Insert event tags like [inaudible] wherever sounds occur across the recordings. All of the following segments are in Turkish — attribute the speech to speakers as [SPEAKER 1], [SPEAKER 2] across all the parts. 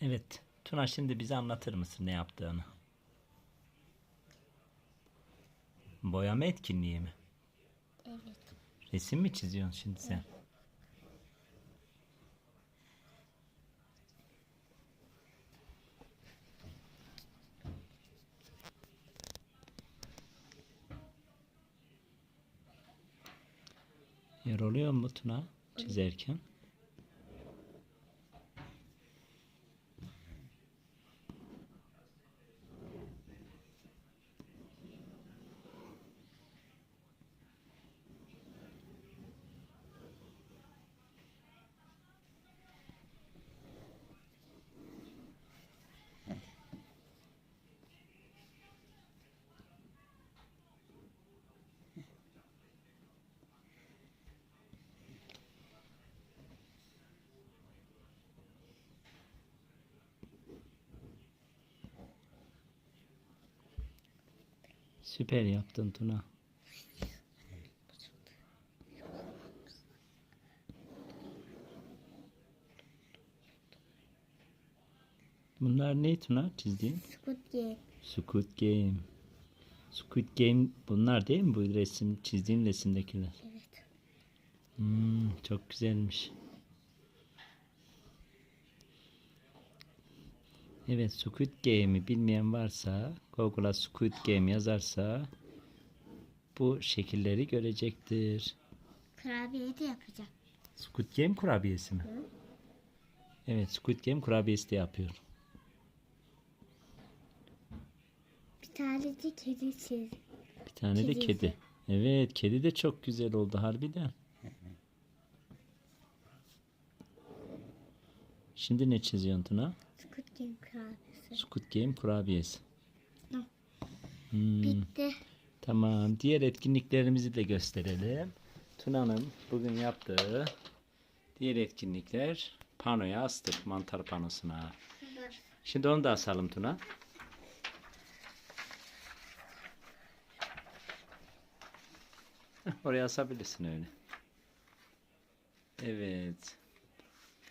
[SPEAKER 1] Evet. Tuna şimdi bize anlatır mısın ne yaptığını? Boyama etkinliği mi?
[SPEAKER 2] Evet.
[SPEAKER 1] Resim mi çiziyorsun şimdi sen? Yoruluyor mu Tuna çizerken? Süper yaptın Tuna. Bunlar ne Tuna çizdiğin?
[SPEAKER 2] Squid Game.
[SPEAKER 1] Squid Game. Squid Game bunlar değil mi bu resim çizdiğin resimdekiler?
[SPEAKER 2] Evet.
[SPEAKER 1] Hmm, çok güzelmiş. Evet Squid Game'i bilmeyen varsa Google'a Squid Game yazarsa bu şekilleri görecektir.
[SPEAKER 2] Kurabiye de yapacağım.
[SPEAKER 1] Squid Game kurabiyesi mi?
[SPEAKER 2] Hı.
[SPEAKER 1] Evet Squid Game kurabiyesi de yapıyor.
[SPEAKER 2] Bir tane de kedi çiz.
[SPEAKER 1] Bir tane de
[SPEAKER 2] Kedisi.
[SPEAKER 1] kedi. Evet kedi de çok güzel oldu harbiden. Şimdi ne çiziyorsun Tuna?
[SPEAKER 2] Game kurabiyesi.
[SPEAKER 1] Squid Game kurabiyesi. Hmm,
[SPEAKER 2] Bitti.
[SPEAKER 1] tamam. Diğer etkinliklerimizi de gösterelim. Tuna'nın bugün yaptığı diğer etkinlikler panoya astık mantar panosuna. Şimdi onu da asalım Tuna. [laughs] Oraya asabilirsin öyle. Evet.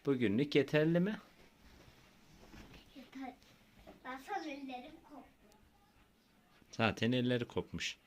[SPEAKER 1] Bugünlük yeterli mi?
[SPEAKER 2] Basam ellerim koptu.
[SPEAKER 1] Zaten elleri kopmuş.